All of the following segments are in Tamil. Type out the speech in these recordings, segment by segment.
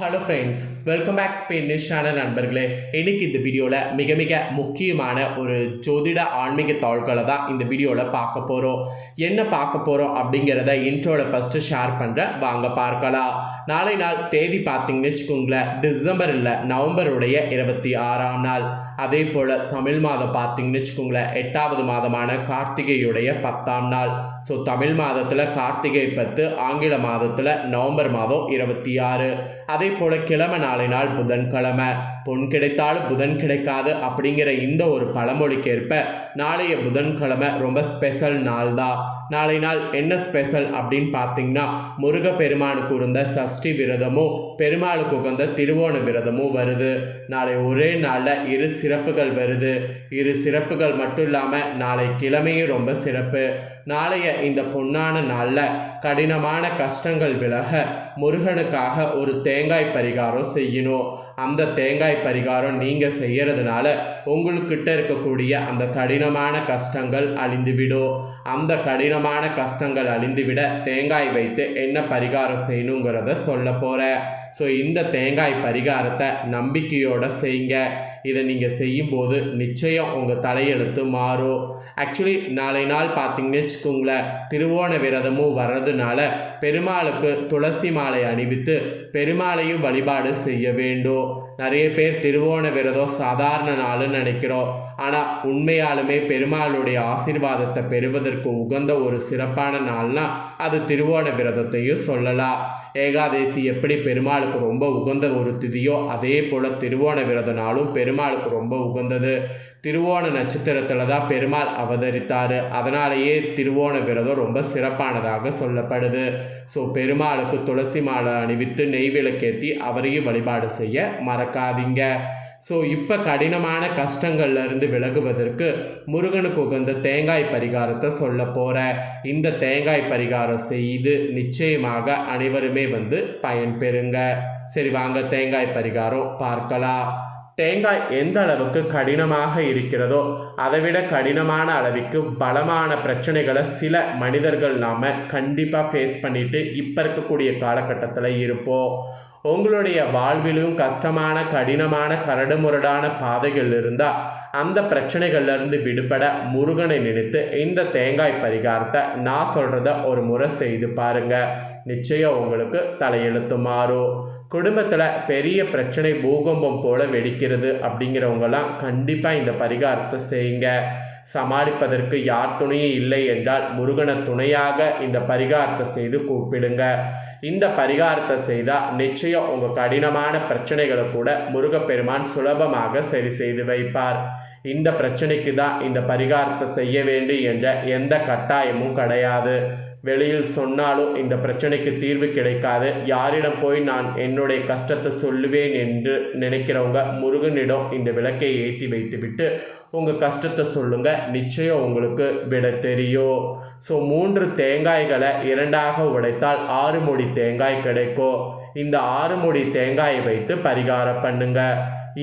Hello friends welcome back Spain நியூஸான நண்பர்களே. இன்னைக்கு இந்த வீடியோவில் மிக மிக முக்கியமான ஒரு ஜோதிட ஆன்மீக தாள்களை தான் இந்த வீடியோவில் பார்க்க போகிறோம் என்ன பார்க்க போகிறோம் அப்படிங்கிறத இன்ட்ரோவில் ஃபஸ்ட்டு ஷேர் பண்ணுறேன் வாங்க பார்க்கலாம். நாளை நாள் தேதி பார்த்தீங்கன்னு வச்சுக்கோங்களேன் டிசம்பர் இல்லை நவம்பருடைய இருபத்தி ஆறாம் நாள். அதே போல் தமிழ் மாதம் பார்த்தீங்கன்னு வச்சுக்கோங்களேன் எட்டாவது மாதமான கார்த்திகையுடைய பத்தாம் நாள். ஸோ தமிழ் மாதத்தில் கார்த்திகை பத்து ஆங்கில மாதத்தில் நவம்பர் மாதம் இருபத்தி ஆறு. அதே அதே போல கிழமை நாளை நாள் புதன்கிழமை. பொன் கிடைத்தாலும் புதன் கிடைக்காது அப்படிங்கிற இந்த ஒரு பழமொழிக்கேற்ப நாளைய புதன்கிழமை ரொம்ப ஸ்பெஷல் நாள் தான் நாளை நாள் என்ன ஸ்பெஷல் அப்படின்னு பார்த்தீங்கன்னா முருக பெருமானுக்கு உகந்த சஷ்டி விரதமும் பெருமாளுக்கு உகந்த திருவோண விரதமும் வருது. நாளை ஒரே நாளில் இரு சிறப்புகள் வருது. இரு சிறப்புகள் மட்டும் இல்லாமல் நாளை கிழமையும் ரொம்ப சிறப்பு. நாளைய இந்த பொன்னான நாளில் கடினமான கஷ்டங்கள் விலக முருகனுக்காக ஒரு தேங்காய் பரிகாரம் செய்யணும். அந்த தேங்காய் பரிகாரம் நீங்கள் செய்கிறதுனால உங்களுக்கிட்ட இருக்கக்கூடிய அந்த கடினமான கஷ்டங்கள் அழிந்துவிடும். அந்த கடினமான கஷ்டங்கள் அழிந்துவிட தேங்காய் வைத்து என்ன பரிகாரம் செய்யணுங்கிறத சொல்ல போகிறேன் ஸோ இந்த தேங்காய் பரிகாரத்தை நம்பிக்கையோடு செய்யுங்க இதை நீங்கள் செய்யும்போது நிச்சயம் உங்கள் தலையெழுத்து மாறும். ஆக்சுவலி நாளை நாள் பார்த்தீங்கன்னு வச்சுக்கோங்களேன் திருவோண விரதமும் வர்றது இருக்கிறதுனால பெருமாளுக்கு துளசி மாலை அணிவித்து பெருமாளையும் வழிபாடு செய்ய வேண்டும். நிறைய பேர் திருவோண விரதம் சாதாரண நாள்னு நினைக்கிறோம். ஆனால் உண்மையாலுமே பெருமாளுடைய ஆசீர்வாதத்தை பெறுவதற்கு உகந்த ஒரு சிறப்பான நாள்னா அது திருவோண விரதத்தையும் சொல்லலாம். ஏகாதேசி எப்படி பெருமாளுக்கு ரொம்ப உகந்த ஒரு திதியோ அதே போல் திருவோண விரத நாளும் பெருமாளுக்கு ரொம்ப உகந்தது. திருவோண நட்சத்திரத்தில் தான் பெருமாள் அவதரித்தார். அதனாலேயே திருவோண விரதம் ரொம்ப சிறப்பானதாக சொல்லப்படுது. ஸோ பெருமாளுக்கு துளசி மாலை அணிவித்து நெய் விளக்கேற்றி அவரையும் வழிபாடு செய்ய மறக்காதீங்க. ஸோ இப்போ கடினமான கஷ்டங்கள்லேருந்து விலகுவதற்கு முருகனுக்கு உகந்த தேங்காய் பரிகாரத்தை சொல்ல போகிற இந்த தேங்காய் பரிகாரம் செய்து நிச்சயமாக அனைவருமே வந்து பயன்பெறுங்க சரி வாங்க தேங்காய் பரிகாரம் பார்க்கலாம். தேங்காய் எந்த அளவுக்கு கடினமாக இருக்கிறதோ அதை விட கடினமான அளவுக்கு பலமான பிரச்சனைகளை சில மனிதர்கள் நாம் கண்டிப்பாக ஃபேஸ் பண்ணிட்டு இப்போ இருக்கக்கூடிய காலகட்டத்தில் இருப்போம். உங்களுடைய வாழ்விலும் கஷ்டமான கடினமான கரடுமுரடான பாதைகள் இருந்தால் அந்த பிரச்சனைகள்லேருந்து விடுபட முருகனை நினைத்து இந்த தேங்காய் பரிகாரத்தை நான் சொல்கிறத ஒரு முறை செய்து பாருங்கள் நிச்சயம் உங்களுக்கு தலையெழுத்து மாறும் குடும்பத்தில் பெரிய பிரச்சனை பூகம்பம் போல வெடிக்கிறது அப்படிங்கிறவங்கெல்லாம் கண்டிப்பாக இந்த பரிகாரத்தை செய்யுங்க. சமாளிப்பதற்கு யார் துணையும் இல்லை என்றால் முருகனை துணையாக இந்த பரிகாரத்தை செய்து கூப்பிடுங்க. இந்த பரிகாரத்தை செய்தால் நிச்சயம் உங்கள் கடினமான பிரச்சனைகளை கூட முருகப்பெருமான் சுலபமாக சரி செய்து வைப்பார். இந்த பிரச்சனைக்கு தான் இந்த பரிகாரத்தை செய்ய வேண்டும் என்ற எந்த கட்டாயமும் கிடையாது. வெளியில் சொன்னாலும் இந்த பிரச்சனைக்கு தீர்வு கிடைக்காது. யாரிடம் போய் நான் என்னுடைய கஷ்டத்தை சொல்லுவேன் என்று நினைக்கிறவங்க முருகனிடம் இந்த விளக்கை ஏற்றி வைத்துவிட்டு உங்கள் கஷ்டத்தை சொல்லுங்கள் நிச்சயம் உங்களுக்கு விட தெரியும். ஸோ மூன்று தேங்காய்களை இரண்டாக உடைத்தால் ஆறு மூடி தேங்காய் கிடைக்கும். இந்த ஆறு மூடி தேங்காயை வைத்து பரிகாரம் பண்ணுங்க.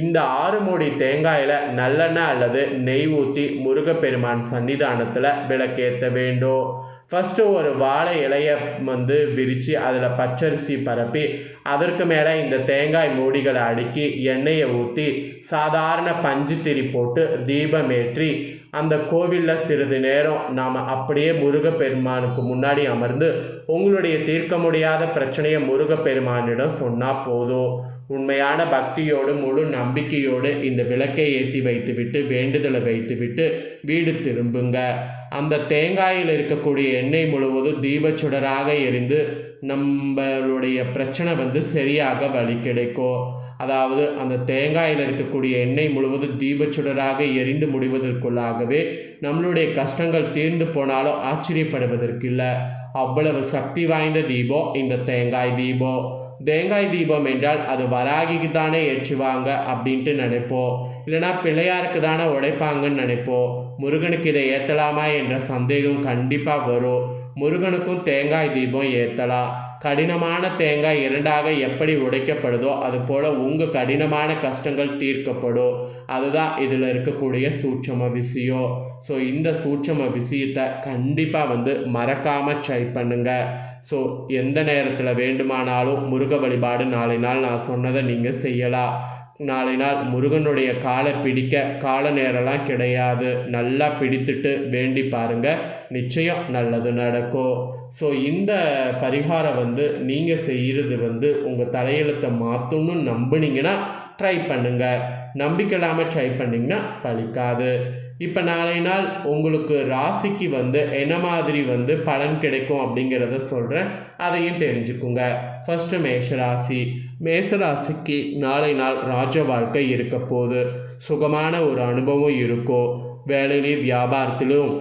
இந்த ஆறு மூடி தேங்காயில் நல்லெண்ணெய் அல்லது நெய் ஊற்றி முருகப்பெருமான் சன்னிதானத்தில் விளக்கேற்ற வேண்டும். ஃபஸ்ட்டு ஒரு வாழை இலையை வந்து விரித்து அதில் பச்சரிசி பரப்பி அதற்கு மேலே இந்த தேங்காய் மூடிகளை அடுக்கி எண்ணெயை ஊற்றி சாதாரண பஞ்சு திரி போட்டு தீபம் ஏற்றி அந்த கோவிலில் சிறிது நேரம் நாம் அப்படியே முருகப்பெருமானுக்கு முன்னாடி அமர்ந்து உங்களுடைய தீர்க்க முடியாத பிரச்சனையை முருகப்பெருமானிடம் சொன்னால் போதும். உண்மையான பக்தியோடு முழு நம்பிக்கையோடு இந்த விளக்கை ஏற்றி வைத்துவிட்டு வேண்டுதலை வைத்துவிட்டு வீடு திரும்புங்க. அந்த தேங்காயில் இருக்கக்கூடிய எண்ணெய் முழுவதும் தீபச்சுடராக எரிந்து நம்மளுடைய பிரச்சனை வந்து சரியாக வழி கிடைக்கும். அதாவது அந்த தேங்காயில் இருக்கக்கூடிய எண்ணெய் முழுவதும் தீபச்சுடராக எரிந்து முடிவதற்குள்ளாகவே நம்மளுடைய கஷ்டங்கள் தீர்ந்து போனாலும் ஆச்சரியப்படுவதற்கில்லை. அவ்வளவு சக்தி வாய்ந்த தீபம் இந்த தேங்காய் தீபம். தேங்காய் தீபம் என்றால் அது வராகிக்கு தானே ஏற்றுவாங்க அப்படின்ட்டு நினைப்போம். இல்லைனா பிள்ளையாருக்கு தானே உடைப்பாங்கன்னு நினைப்போம். முருகனுக்கு இதை ஏற்றலாமா என்ற சந்தேகம் கண்டிப்பாக வரும். முருகனுக்கும் தேங்காய் தீபம் ஏற்றலாம் கடினமான தேங்காய் இரண்டாக எப்படி உடைக்கப்படுதோ அது போல் உங்கள் கடினமான கஷ்டங்கள் தீர்க்கப்படும். அதுதான் இதில் இருக்கக்கூடிய சூட்சம விஷயம் ஸோ இந்த சூட்சம விஷயத்தை கண்டிப்பாக வந்து மறக்காமல் ட்ரை பண்ணுங்கள் ஸோ எந்த நேரத்தில் வேண்டுமானாலும் முருக வழிபாடு நாளை நாள் நான் சொன்னதை நீங்கள் செய்யலாம். நாளை நாள் முருகனுடைய காலை பிடிக்க கால நேரம்லாம் கிடையாது. நல்லா பிடித்துட்டு வேண்டி பாருங்க. நிச்சயம் நல்லது நடக்கும் ஸோ இந்த பரிகாரம் வந்து நீங்கள் செய்கிறது வந்து உங்கள் தலையெழுத்தை மாற்றணும்னு நம்புனீங்கன்னா ட்ரை பண்ணுங்கள் நம்பிக்கை இல்லாமல் ட்ரை பண்ணிங்கன்னா பலிக்காது இப்போ நாளை நாள் உங்களுக்கு ராசிக்கு வந்து என்ன மாதிரி வந்து பலன் கிடைக்கும் அப்படிங்கிறத சொல்கிறேன் அதையும் தெரிஞ்சுக்குங்க. ஃபஸ்ட்டு மேஷராசி. மேசராசிக்கு நாளை நாள் ராஜ வாழ்க்கை இருக்க போது சுகமான ஒரு அனுபவம் இருக்கும் வேலையிலையும் வியாபாரத்திலும்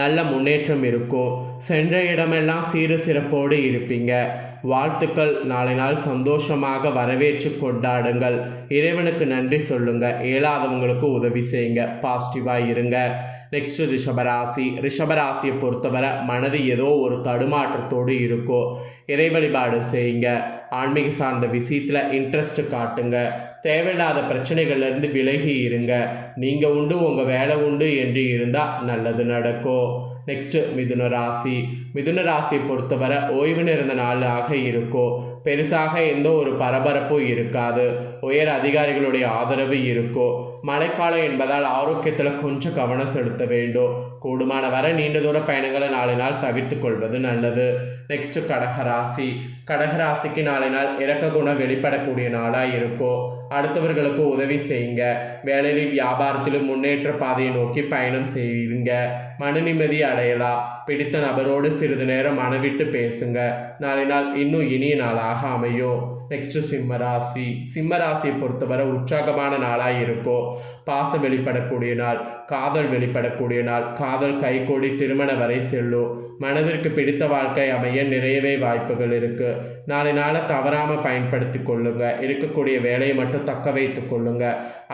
நல்ல முன்னேற்றம் இருக்கும் சென்ற இடமெல்லாம் சீர சிறப்போடு இருப்பீங்க. வாழ்த்துக்கள். நாளை நாள் சந்தோஷமாக வரவேற்று கொண்டாடுங்கள். இறைவனுக்கு நன்றி சொல்லுங்க. இயலாதவங்களுக்கு உதவி செய்யுங்க. பாசிட்டிவாக இருங்க. நெக்ஸ்ட் ரிஷபராசி. ரிஷபராசியை பொறுத்தவரை மனது ஏதோ ஒரு தடுமாற்றத்தோடு இருக்கும் இறை வழிபாடு செய்யுங்க. ஆன்மீக சார்ந்த விஷயத்தில் இன்ட்ரெஸ்ட் காட்டுங்க. தேவையில்லாத பிரச்சனைகள்லேருந்து விலகி இருங்க. நீங்கள் உண்டு உங்கள் வேலை உண்டு என்று இருந்தால் நல்லது நடக்கும். நெக்ஸ்ட்டு மிதுன ராசி. மிதுன ராசியை பொறுத்தவரை ஓய்வு நிறைந்த நாளாக இருக்கும் பெருசாக எந்த ஒரு பரபரப்பும் இருக்காது. உயர் அதிகாரிகளுடைய ஆதரவு இருக்கும் மழைக்காலம் என்பதால் ஆரோக்கியத்தில் கொஞ்சம் கவனம் செலுத்த வேண்டும். கூடுமான வர நீண்ட தூர பயணங்களை நாளை நாள் தவிர்த்து கொள்வது நல்லது. நெக்ஸ்ட் கடகராசி கடகராசிக்கு நாளை நாள் இறக்க குணம் வெளிப்படக்கூடிய நாளாக இருக்கும் அடுத்தவர்களுக்கு உதவி செய்யுங்க. வேலையிலும் வியாபாரத்திலும் முன்னேற்ற பாதையை நோக்கி பயணம் செய்யுங்க மன நிம்மதி அடையலாம். பிடித்த நபரோடு சிறிது நேரம் மனவிட்டு பேசுங்க. நாளை நாள் இன்னும் இனிய நாளாக அமையும். நெக்ஸ்ட் சிம்ம ராசி. சிம்ம ராசியை பொறுத்தவரை உற்சாகமான நாளாக இருக்கும். பாசம் வெளிப்படக்கூடிய நாள் காதல் வெளிப்படக்கூடிய நாள் காதல் கைகோடி திருமண வரை செல்லும். மனதிற்கு பிடித்த வாழ்க்கை அமைய நிறையவே வாய்ப்புகள் இருக்குது நாளை நாளை தவறாமல் பயன்படுத்தி கொள்ளுங்க. இருக்கக்கூடிய வேலையை மட்டும் தக்க வைத்து கொள்ளுங்க.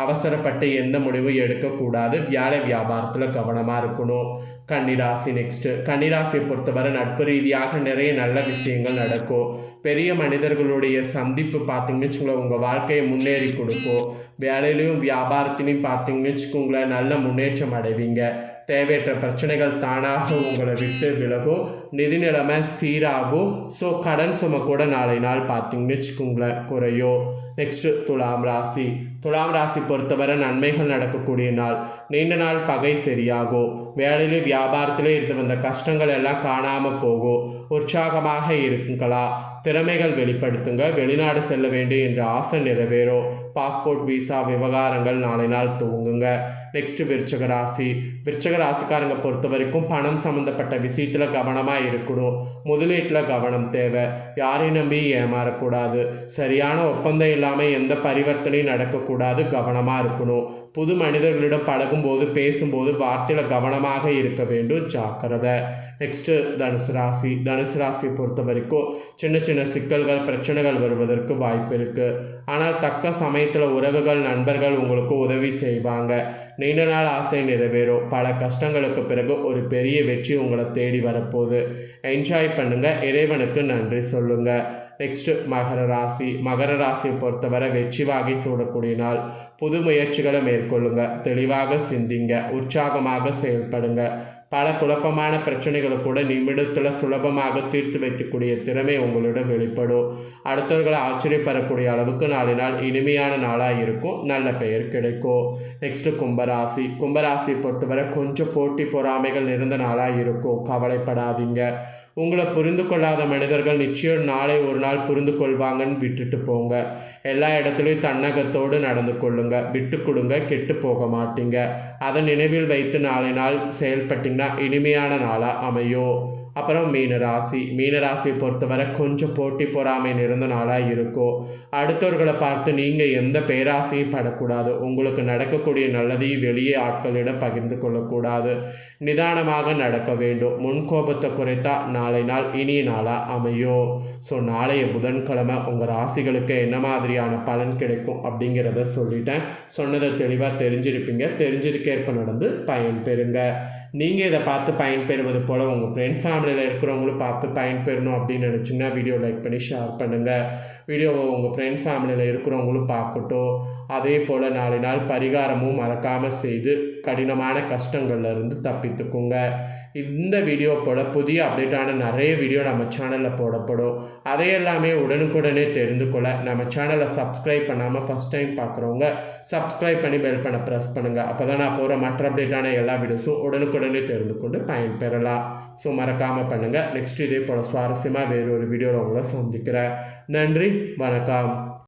அவசரப்பட்டு எந்த முடிவும் எடுக்கக்கூடாது வியாழ வியாபாரத்தில் கவனமாக இருக்கணும். கன்னிராசி நெக்ஸ்ட்டு கன்னிராசியை பொறுத்தவரை நட்பு ரீதியாக நிறைய நல்ல விஷயங்கள் நடக்கும். பெரிய மனிதர்களுடைய சந்திப்பு பார்த்தீங்கன்னு வச்சுக்கோங்களேன் உங்கள் வாழ்க்கையை முன்னேறி கொடுக்கும். வேலையிலையும் வியாபாரத்திலையும் பார்த்தீங்கன்னு வச்சுக்கோங்களேன் நல்ல முன்னேற்றம் அடைவீங்க. தேவையற்ற பிரச்சனைகள் தானாக உங்களை விட்டு விலகும் நிதி நிலைமை சீராகும் ஸோ கடன் சுமை கூட நாளை நாள் பார்த்தீங்கன்னு வச்சுக்கோங்களேன் குறையும் நெக்ஸ்ட்டு துலாம் ராசி. துலாம் ராசி பொறுத்தவரை நன்மைகள் நடக்கக்கூடிய நாள். நீண்ட நாள் பகை சரியாகும் வேலையிலே வியாபாரத்திலே இருந்து வந்த கஷ்டங்கள் எல்லாம் காணாமல் போகும் உற்சாகமாக இருக்குங்களா? திறமைகள் வெளிப்படுத்துங்க. வெளிநாடு செல்ல வேண்டும் என்ற ஆசை நிறைவேறும் பாஸ்போர்ட் விசா விவகாரங்கள் நாளை நாள் துவங்குங்க. நெக்ஸ்ட் விருச்சக ராசி. விருச்சக ராசிக்காரங்க பொறுத்த வரைக்கும் பணம் சம்மந்தப்பட்ட விஷயத்தில் கவனமாக இருக்கணும். முதலீட்டில் கவனம் தேவை. யாரையும் நம்பி ஏமாறக்கூடாது. சரியான ஒப்பந்தம் இல்லாமல் எந்த பரிவர்த்தனையும் நடக்கக்கூடாது. கவனமாக இருக்கணும். புது மனிதர்களிடம் பழகும்போது பேசும்போது வார்த்தையில் கவனமாக இருக்க வேண்டும். ஜாக்கிரதை. நெக்ஸ்ட்டு தனுசு ராசி. தனுசு ராசியை பொறுத்த வரைக்கும் சின்ன சின்ன சிக்கல்கள் பிரச்சனைகள் வருவதற்கு வாய்ப்பு இருக்குது ஆனால் தக்க சமயத்தில் உறவுகள் நண்பர்கள் உங்களுக்கு உதவி செய்வாங்க. நீண்ட நாள் ஆசை நிறைவேறும். பல கஷ்டங்களுக்கு பிறகு ஒரு பெரிய வெற்றி உங்களை தேடி வரப்போகுது. என்ஜாய் பண்ணுங்கள் இறைவனுக்கு நன்றி சொல்லுங்கள் நெக்ஸ்ட்டு மகர ராசி மகர ராசியை பொறுத்தவரை வெற்றி வாகை சூடக்கூடிய நாள். புது முயற்சிகளை மேற்கொள்ளுங்க. தெளிவாக சிந்திங்க. உற்சாகமாக செயல்படுங்க. பல குழப்பமான பிரச்சனைகளை கூட நிமிடத்தில் சுலபமாக தீர்த்து வைக்கக்கூடிய திறமை உங்களிடம் வெளிப்படும். அடுத்தவர்களை ஆச்சரியப்படக்கூடிய அளவுக்கு நாளை நாள் இனிமையான நாளாக இருக்கும். நல்ல பெயர் கிடைக்கும். நெக்ஸ்ட்டு கும்பராசி. கும்பராசியை பொறுத்தவரை கொஞ்சம் போட்டி பொறாமைகள் நிறைந்த நாளாக இருக்கும். கவலைப்படாதீங்க. உங்களை புரிந்து கொள்ளாத மனிதர்கள் நிச்சயம் நாளை ஒரு நாள் புரிந்து கொள்வாங்கன்னு விட்டுட்டு போங்க. எல்லா இடத்துலையும் தன்னகத்தோடு நடந்து கொள்ளுங்க. விட்டு கொடுங்க கெட்டு போக மாட்டீங்க. அதை நினைவில் வைத்து நாளை நாள் செயல்பட்டிங்கன்னா இனிமையான நாளாக அமையும். அப்புறம் மீனராசி. மீனராசியை பொறுத்தவரை கொஞ்சம் போட்டி பொறாமை நிறந்த நாளாக இருக்கும் அடுத்தவர்களை பார்த்து நீங்கள் எந்த பேராசையும் படக்கூடாது. உங்களுக்கு நடக்கக்கூடிய நல்லதையும் வெளியே ஆட்களிடம் பகிர்ந்து கொள்ளக்கூடாது. நிதானமாக நடக்க வேண்டும். முன்கோபத்தை குறைத்தா நாளை நாள் இனிய நாளாக அமையும் ஸோ நாளைய புதன்கிழமை உங்கள் ராசிகளுக்கு என்ன மாதிரியான பலன் கிடைக்கும் அப்படிங்கிறத சொல்லிட்டேன். சொன்னதை தெளிவாக தெரிஞ்சிருப்பீங்க. தெரிஞ்சதுக்கேற்ப நடந்து பயன் பெறுங்க நீங்கள் இதை பார்த்து பயன்பெறுவது போல் உங்கள் ஃப்ரெண்ட் ஃபேமிலியில் இருக்கிறவங்களும் பார்த்து பயன்பெறணும் அப்படின்னு நினச்சிங்கன்னா வீடியோ லைக் பண்ணி ஷேர் பண்ணுங்கள் வீடியோவை உங்கள் ஃப்ரெண்ட் ஃபேமிலியில் இருக்கிறவங்களும் பார்க்கட்டும். அதே போல் நாலு நாள் பரிகாரமும் மறக்காமல் செய்து கடினமான கஷ்டங்கள்லேருந்து தப்பித்துக்குங்க. இந்த வீடியோ போல் புதிய அப்டேட்டான நிறைய வீடியோ நம்ம சேனலில் போடப்படும். அதையெல்லாமே உடனுக்குடனே தெரிந்து கொள்ள நம்ம சேனலை சப்ஸ்கிரைப் பண்ணாமல் ஃபஸ்ட் டைம் பார்க்குறவங்க சப்ஸ்கிரைப் பண்ணி பெல் பண்ண ப்ரெஸ் பண்ணுங்கள் அப்போ தான் நான் போகிற மற்ற அப்டேட்டான எல்லா வீடியோஸும் உடனுக்குடனே தெரிந்து கொண்டு பயன்பெறலாம். ஸோ மறக்காமல் பண்ணுங்கள் நெக்ஸ்ட் இதே போல் சுவாரஸ்யமாக வேறு ஒரு வீடியோவில் உங்களை சந்திக்கிறேன். நன்றி வணக்கம்.